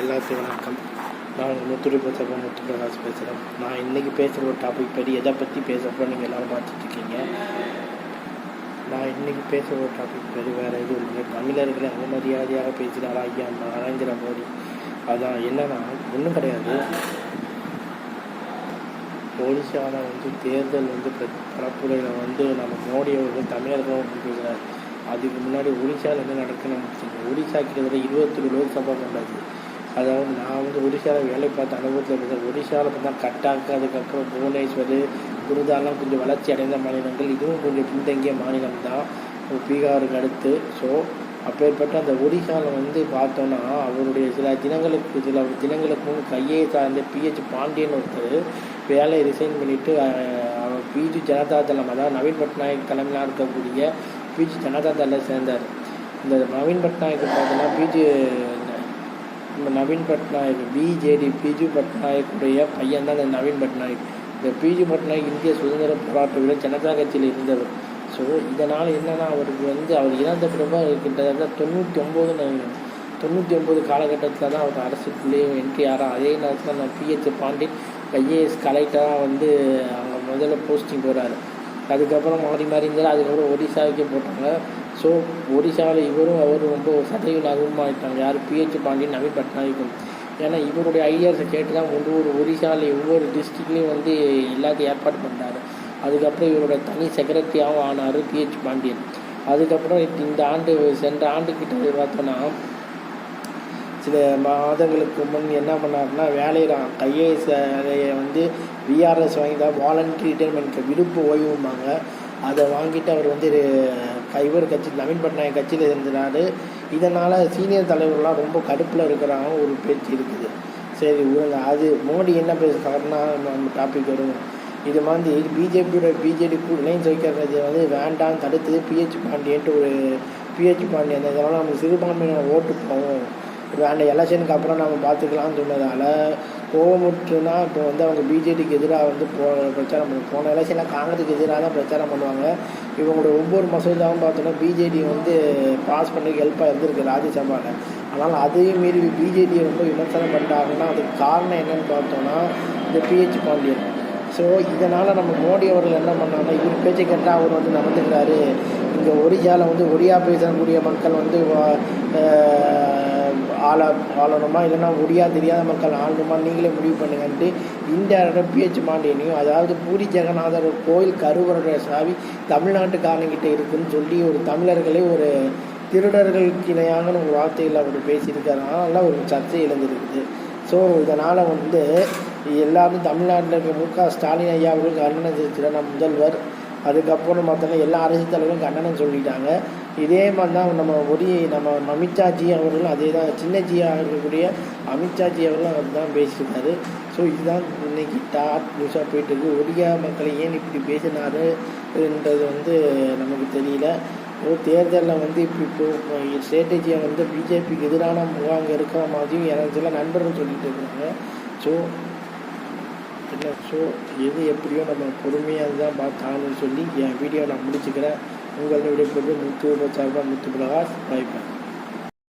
எல்லாத்தையும் வணக்கம். நான் உங்கள் முத்துரு பத்தப்பா பேசுகிறேன் நான் இன்றைக்கி பேசுகிற ஒரு டாபிக் படி எதை பற்றி பேசுகிறப்போ நீங்கள் எல்லோரும் பார்த்துட்ருக்கீங்க நான் இன்றைக்கி பேசுகிற ஒரு டாபிக் படி வேறு எதுவும் இல்லை தமிழர்களை அவமரியாதையாக பேசினாரா ஐயா நரேந்திர மோடி? அதான் என்னென்னா ஒன்றும் கிடையாது. ஒடிஷாவில் வந்து தேர்தல் வந்து பரப்புரையில் வந்து நம்ம மோடி அவர்கள் தமிழர்களும் பேசுகிறார் அதுக்கு முன்னாடி ஒடிசாவில் என்ன நடக்குன்னு நமக்கு தெரியும் ஒடிஷா கிட்டத்தட்ட இருபத்தொரு லோக்சபா கொண்டாது அதாவது நான் வந்து ஒடிசாவில் வேலை பார்த்த அனுபவத்தில் இருந்தேன் ஒடிஷாவில் பார்த்தா கட்டாக்கு அதுக்கப்புறம் புவனேஸ்வர் குருதாலாம் கொஞ்சம் வளர்ச்சி அடைந்த மாநிலங்கள். இதுவும் கொஞ்சம் பின்தங்கிய மாநிலம் தான். பீகாருக்கு அடுத்து. ஸோ அப்பேற்பட்ட அந்த ஒடிஷாவில் வந்து பார்த்தோன்னா அவருடைய சில தினங்களுக்கு சில தினங்களுக்கு முன் கையை சார்ந்த பிஹெச் பாண்டியன் ஒருத்தர் வேலையை ரிசைன் பண்ணிவிட்டு அவர் பிஜி ஜனதா தளம் அதாவது நவீன் பட்நாயக் தலைமையிலாக இருக்கக்கூடிய பிஜி ஜனதா தளம் சேர்ந்தார். இந்த நவீன் பட்நாயக் பார்த்தோன்னா பிஜி நம்ம நவீன் பட்நாயக் பிஜேடி பிஜு பட்நாயக்குடைய பையன் தான் இந்த நவீன் பட்நாயக். இந்த பிஜு பட்நாயக் இந்திய சுதந்திர போராட்ட வீரர் ஜனதா கட்சியில் இருந்தவர். ஸோ இதனால் என்னென்னா அவருக்கு வந்து அவர் இறந்த பிறகு கிட்டத்தட்ட தொண்ணூற்றி ஒம்பது தொண்ணூற்றி ஒம்பது காலகட்டத்தில் தான் அவர் அரசுக்குள்ளேயே என்ட்ரி ஆகிறார் அதே நேரத்தில் நான் பிஹெச் பாண்டியன் ஐஏஎஸ் கலெக்டராக வந்து அவங்க முதல்ல போஸ்டிங் போகிறாரு அதுக்கப்புறம் மாறி மாறி இருந்தார் அதுக்கப்புறம் ஒடிசாவுக்கே போட்டாங்க. ஸோ ஒடிசாவில் இவரும் அவரும் ரொம்ப சதவீதம் அதிகமாகிட்டாங்க யார்? பிஹெச் பாண்டியன் நவீன் பட்நாயக்கும் ஏன்னா இவருடைய ஐடியாஸை கேட்டு தான் ஒன்று ஒரு ஒடிசாவில் ஒவ்வொரு டிஸ்ட்ரிக்ட்லேயும் வந்து எல்லாத்தையும் ஏற்பாடு பண்ணார் அதுக்கப்புறம் இவரோட தனி செக்ரட்டரியாகவும் ஆனார் பிஹெச் பாண்டியன். அதுக்கப்புறம் இந்த ஆண்டு சென்ற ஆண்டு கிட்ட பார்த்தோன்னா சில மாதங்களுக்கு முன் என்ன பண்ணாருன்னா வேலையில் ஐஏஎஸ் வேலையை வந்து விஆர்எஸ் வாங்கி தான் வாலண்டரி ரிட்டைர்மெண்ட் விருப்ப ஓய்வும்பாங்க. அதை வாங்கிட்டு அவர் வந்து இவர் கட்சி நவீன் பட்நாயக் கட்சியில் இருந்தார் இதனால் சீனியர் தலைவர்கள்லாம் ரொம்ப கடுப்பில் இருக்கிறாங்க ஒரு பேச்சு இருக்குது. சரி விடுங்க. அது மோடி என்ன பேசுகிறாருன்னா நம்ம டாபிக் வரும். இது மாதிரி பிஜேபியோட பிஜேடி இணைந்து வைக்கிறது வந்து வேண்டாம் தடுத்தது பிஹெச் பாண்டியன்ட்டு ஒரு பிஹெச் பாண்டியன் இதனால் நம்ம சிறுபான்மையினர் ஓட்டு போவோம். வேண்ட எலெக்ஷனுக்கு அப்புறம் நம்ம பார்த்துக்கலாம்னு சொன்னதால் கோவமுற்றுனா இப்போ வந்து அவங்க பிஜேடிக்கு எதிராக வந்து போ பிரச்சாரம் பண்ணுவோம் போன எலெக்ஷனில் காங்கிரஸுக்கு எதிராக தான் பிரச்சாரம் பண்ணுவாங்க. இவங்களோட ஒவ்வொரு மசோதாவும் பார்த்தோன்னா பிஜேடி வந்து பாஸ் பண்ணி ஹெல்ப்பாக இருந்திருக்கு ராஜ்யசபாவில் ஆனால் அதையும் மீறி பிஜேடியை ரொம்ப விமர்சனம் பண்ணிட்டாங்கன்னா அதுக்கு காரணம் என்னன்னு பார்த்தோன்னா இந்த பிஹெச் பாண்டியன். ஸோ இதனால் நம்ம மோடி அவர்கள் என்ன பண்ணாங்கன்னா இவர் பேச்சை கேட்டால் அவர் வந்து நடந்துக்கிறாரு. இங்கே ஒடிசாவில் வந்து ஒடியா பேசக்கூடிய மக்கள் வந்து ஆள ஆளணுமா? இல்லைன்னா ஒடியா தெரியாத மக்கள் ஆளணுமா? நீங்களே முடிவு பண்ணுங்கன்ட்டு இந்த பிஹெச் மாண்டியனையும் அதாவது பூரி ஜெகநாதர் கோயில் கருவருடைய சாவி தமிழ்நாட்டுக்காரங்கிட்ட இருக்குன்னு சொல்லி ஒரு தமிழர்களே ஒரு திருடர்களுக்கு இணையான ஒரு வார்த்தையில் அவர் பேசியிருக்காரு. அதனால ஒரு சர்ச்சை எழுந்திருக்குது. ஸோ இதனால் வந்து எல்லாரும் தமிழ்நாட்டில் இருக்க மு க ஸ்டாலின் ஐயா அவர்கள் கண்டனம் தெரிவிச்சிட முதல்வர். அதுக்கப்புறம் மற்றவங்க எல்லா அரசியல் தலைவரும் கண்டனம் சொல்லிட்டாங்க. இதே மாதிரி தான் நம்ம ஒடி நம்ம அமித்ஷாஜி அவர்களும் அதே தான் சின்னஜியாக இருக்கக்கூடிய அமித்ஷாஜி அவர்களும் அதுதான் பேசியிருக்காரு. ஸோ இதுதான் இன்னைக்கு டாட் நியூஸாக போயிட்டு இருக்கு. ஒடியா மக்களை ஏன் இப்படி பேசினாருன்றது வந்து நமக்கு தெரியல. ஓ தேர்தலில் வந்து இப்போ இப்போ ஸ்ட்ராட்டஜியை வந்து பிஜேபிக்கு எதிரான முகாங்க இருக்கிற மாதிரியும் எனக்கு சில நண்பர்கள் சொல்லிட்டு இருக்காங்க. ஸோ இல்லை ஸோ எது எப்படியோ நம்ம பொறுமையாக தான் பார்த்தாங்கன்னு சொல்லி என் வீடியோ நான் முடிச்சுக்கிறேன். உங்களை விடைபெற்று முத்து சார்பாக முத்து பிரகாஷ் பாய் பாய்